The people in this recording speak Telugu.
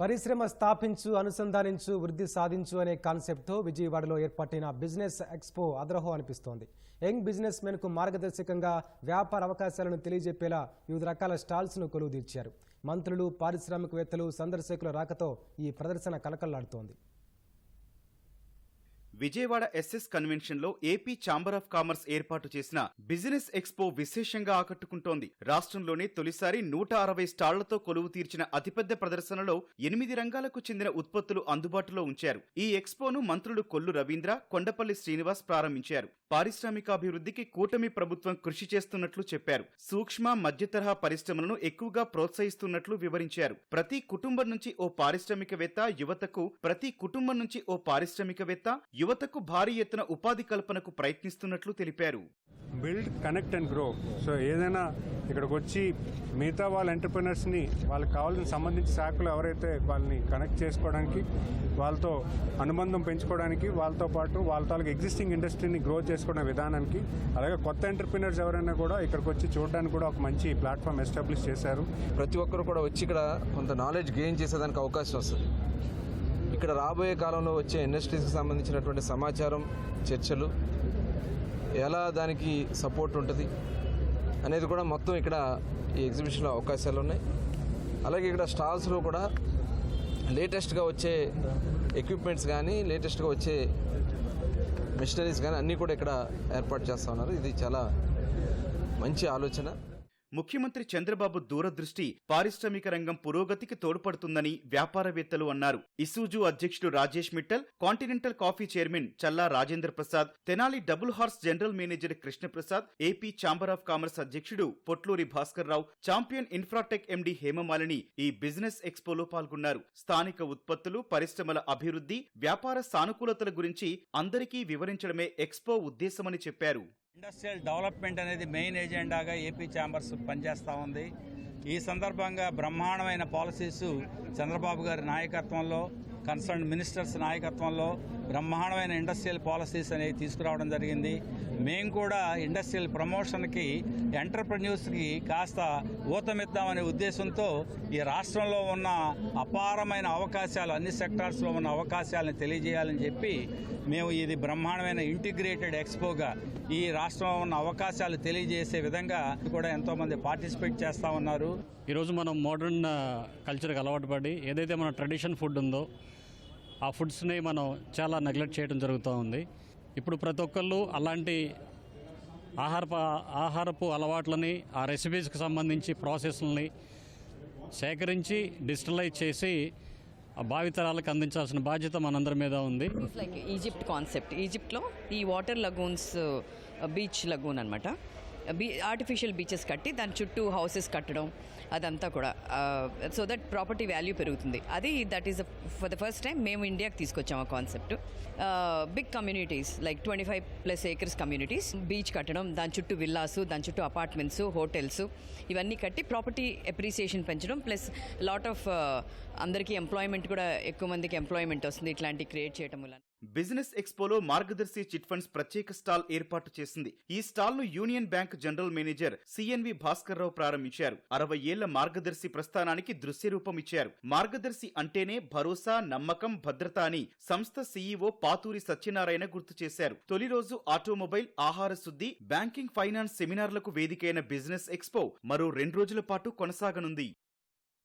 పరిశ్రమ స్థాపించు అనుసంధానించు వృద్ధి సాధించు అనే కాన్సెప్ట్తో విజయవాడలో ఏర్పాటైన బిజినెస్ ఎక్స్పో అదరహో అనిపిస్తోంది. యంగ్ బిజినెస్ మెన్కు మార్గదర్శకంగా వ్యాపార అవకాశాలను తెలియజెప్పేలా వివిధ రకాల స్టాల్స్ను కొలువుదీర్చారు. మంత్రులు పారిశ్రామికవేత్తలు సందర్శకుల రాకతో ఈ ప్రదర్శన కలకల్లాడుతోంది. విజయవాడ ఎస్ఎస్ కన్వెన్షన్లో ఏపీ ఛాంబర్ ఆఫ్ కామర్స్ ఏర్పాటు చేసిన బిజినెస్ ఎక్స్పో విశేషంగా ఆకట్టుకుంటోంది. రాష్ట్రంలోనే తొలిసారి నూట అరవై స్టాళ్ళతో కొలువు తీర్చిన అతిపెద్ద ప్రదర్శనలో ఎనిమిది రంగాలకు చెందిన ఉత్పత్తులు అందుబాటులో ఉంచారు. ఈ ఎక్స్పోను మంత్రులు కొల్లు రవీంద్ర కొండపల్లి శ్రీనివాస్ ప్రారంభించారు. పారిశ్రామికాభివృద్ధికి కూటమి ప్రభుత్వం కృషి చేస్తున్నట్లు చెప్పారు. సూక్ష్మ మధ్యతరహా పరిశ్రమలను ఎక్కువగా ప్రోత్సహిస్తున్నట్లు వివరించారు. ప్రతి కుటుంబం నుంచి ఓ పారిశ్రామికవేత్త యువతకు ప్రతి కుటుంబం నుంచి ఓ పారిశ్రామికవేత్త యువతకు భారీ ఎత్తున ఉపాధి కల్పనకు ప్రయత్నిస్తున్నట్లు తెలిపారు. Build connect and grow. So ఏదైనా ఇక్కడికి వచ్చి మిగతా వాళ్ళ ఎంటర్ప్రినర్స్ని వాళ్ళకి కావాల్సిన సంబంధించిన శాఖలు ఎవరైతే వాళ్ళని కనెక్ట్ చేసుకోవడానికి వాళ్ళతో అనుబంధం పెంచుకోవడానికి వాళ్ళతో పాటు వాళ్ళ తాలూకు ఎగ్జిస్టింగ్ ఇండస్ట్రీని గ్రో చేసుకోవడం విధానానికి అలాగే కొత్త ఎంటర్ప్రినర్స్ ఎవరైనా కూడా ఇక్కడికి వచ్చి చూడడానికి కూడా ఒక మంచి ప్లాట్ఫామ్ ఎస్టాబ్లిష్ చేశారు. ప్రతి ఒక్కరు కూడా వచ్చి ఇక్కడ కొంత నాలెడ్జ్ గెయిన్ చేసేదానికి అవకాశం వస్తుంది. ఇక్కడ రాబోయే కాలంలో వచ్చే ఇండస్ట్రీస్కి సంబంధించినటువంటి సమాచారం చర్చలు ఎలా దానికి సపోర్ట్ ఉంటుంది అనేది కూడా మొత్తం ఇక్కడ ఈ ఎగ్జిబిషన్లో అవకాశాలు ఉన్నాయి. అలాగే ఇక్కడ స్టాల్స్లో కూడా లేటెస్ట్గా వచ్చే ఎక్విప్మెంట్స్ కానీ లేటెస్ట్గా వచ్చే మిషనరీస్ కానీ అన్నీ కూడా ఇక్కడ ఏర్పాటు చేస్తూ ఉన్నారు. ఇది చాలా మంచి ఆలోచన. ముఖ్యమంత్రి చంద్రబాబు దూరదృష్టి పారిశ్రామిక రంగం పురోగతికి తోడ్పడుతుందని వ్యాపారవేత్తలు అన్నారు. ఇసూజు అధ్యక్షుడు Rajesh Mittal Continental coffee chairman Challa Rajendra Prasad Tenali double horse general manager Krishnaprasad AP chamber of commerce అధ్యక్షుడు Potluri Bhaskar Rao champion Infratech MD Hemamalini ఈ బిజినెస్ ఎక్స్పోలో పాల్గొన్నారు. స్థానిక ఉత్పత్తులు పరిశ్రమల అభివృద్ధి వ్యాపార సానుకూలతల గురించి అందరికీ వివరించడమే ఎక్స్పో ఉద్దేశమని చెప్పారు. ఇండస్ట్రియల్ డెవలప్మెంట్ అనేది మెయిన్ ఎజెండాగా ఏపీ ఛాంబర్స్ పనిచేస్తూ ఉంది. ఈ సందర్భంగా బ్రహ్మాండమైన పాలసీస్ చంద్రబాబు గారి నాయకత్వంలో కన్సర్న్ మినిస్టర్స్ నాయకత్వంలో బ్రహ్మాండమైన ఇండస్ట్రియల్ పాలసీస్ అనేవి తీసుకురావడం జరిగింది. మేము కూడా ఇండస్ట్రియల్ ప్రమోషన్కి ఎంటర్ప్రెన్యూర్స్కి కాస్త ఊతమిద్దామనే ఉద్దేశంతో ఈ రాష్ట్రంలో ఉన్న అపారమైన అవకాశాలు అన్ని సెక్టార్స్లో ఉన్న అవకాశాలను తెలియజేయాలని చెప్పి మేము ఇది బ్రహ్మాండమైన ఇంటిగ్రేటెడ్ ఎక్స్పోగా ఈ రాష్ట్రంలో ఉన్న అవకాశాలు తెలియజేసే విధంగా కూడా ఎంతోమంది పార్టిసిపేట్ చేస్తూ ఉన్నారు. ఈరోజు మనం మోడర్న్ కల్చర్కి uh, అలవాటు పడి ఏదైతే మన ట్రెడిషన్ ఫుడ్ ఉందో ఆ ఫుడ్స్ని మనం చాలా నెగ్లెక్ట్ చేయడం జరుగుతూ ఉంది. ఇప్పుడు ప్రతి ఒక్కళ్ళు అలాంటి ఆహార ఆహారపు అలవాట్లని ఆ రెసిపీస్కి సంబంధించి ప్రాసెస్లని సేకరించి డిజిటలైజ్ చేసి ఆ భావితరాలకు అందించాల్సిన బాధ్యత మనందరి మీద ఉంది. లైక్ ఈజిప్ట్ కాన్సెప్ట్ ఈజిప్ట్లో ఈ వాటర్ లగూన్స్ బీచ్ లగూన్ అనమాట బీ ఆర్టిఫిషియల్ బీచెస్ కట్టి దాని చుట్టూ హౌసెస్ కట్టడం అదంతా కూడా. సో దట్ ప్రాపర్టీ వాల్యూ పెరుగుతుంది. అది that is for the first time మేము ఇండియాకి తీసుకొచ్చాం ఆ concept. Big communities like twenty five plus acres communities beach కట్టడం దాని చుట్టూ విల్లాస్ దాని చుట్టూ అపార్ట్మెంట్స్ హోటల్స్ ఇవన్నీ కట్టి ప్రాపర్టీ అప్రిసియేషన్ పెంచడం ప్లస్ లాట్ ఆఫ్ అందరికీ ఎంప్లాయ్మెంట్ కూడా ఎక్కువ మందికి ఎంప్లాయ్మెంట్ వస్తుంది ఇట్లాంటి క్రియేట్ చేయడం వల్ల. బిజినెస్ ఎక్స్పోలో మార్గదర్శి చిట్ ఫండ్స్ ప్రత్యేక స్టాల్ ఏర్పాటు చేసింది. ఈ స్టాల్ను union bank general manager CNV Bhaskar Rao ప్రారంభించారు. అరవై ఏళ్ళ మార్గదర్శి ప్రస్థానానికి దృశ్య రూపం ఇచ్చారు. మార్గదర్శి అంటేనే భరోసా నమ్మకం భద్రత అని సంస్థ సీఈఓ పాతూరి సత్యనారాయణ గుర్తు చేశారు. తొలి రోజు ఆటోమొబైల్ ఆహార శుద్ధి బ్యాంకింగ్ ఫైనాన్స్ సెమినార్లకు వేదికైన బిజినెస్ ఎక్స్పో మరో రెండు రోజుల పాటు కొనసాగనుంది.